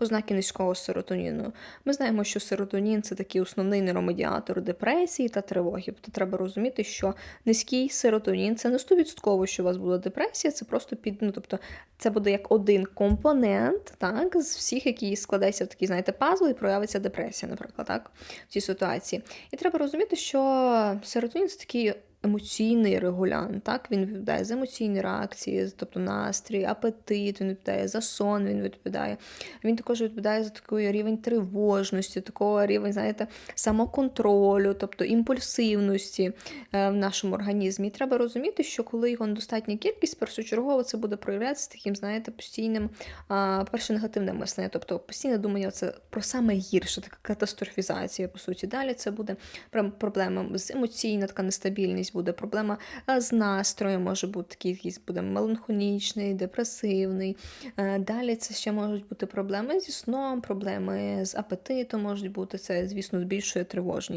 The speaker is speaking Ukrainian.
Ознаки низького серотоніну. Ми знаємо, що серотонін це такий основний нейромедіатор депресії та тривоги. Тобто треба розуміти, що низький серотонін це не 100%, що у вас була депресія, це просто під, ну тобто це буде як один компонент, так, з всіх, які складається в такий, знаєте, пазл, і проявиться депресія, наприклад, так, в цій ситуації. І треба розуміти, що серотонін це такий емоційний регулянт, так, він відповідає за емоційні реакції, тобто настрій, апетит, він відповідає за сон, він відповідає. Він також відповідає за такий рівень тривожності, такого рівень, знаєте, самоконтролю, тобто імпульсивності е, в нашому організмі. І треба розуміти, що коли його недостатня кількість, першочергово це буде проявлятися таким, знаєте, постійним, перше негативне мислення, тобто постійне думання це про саме гірше, така катастрофізація, по суті. Далі це буде проблема з емоційна така нестабільність, буде проблема е, з настроєм, може бути якийсь буде меланхонічний, депресивний. Е, Далі це ще можуть бути проблеми зі сном, проблеми з апетитом можуть бути. Це, звісно, збільшує тривожність.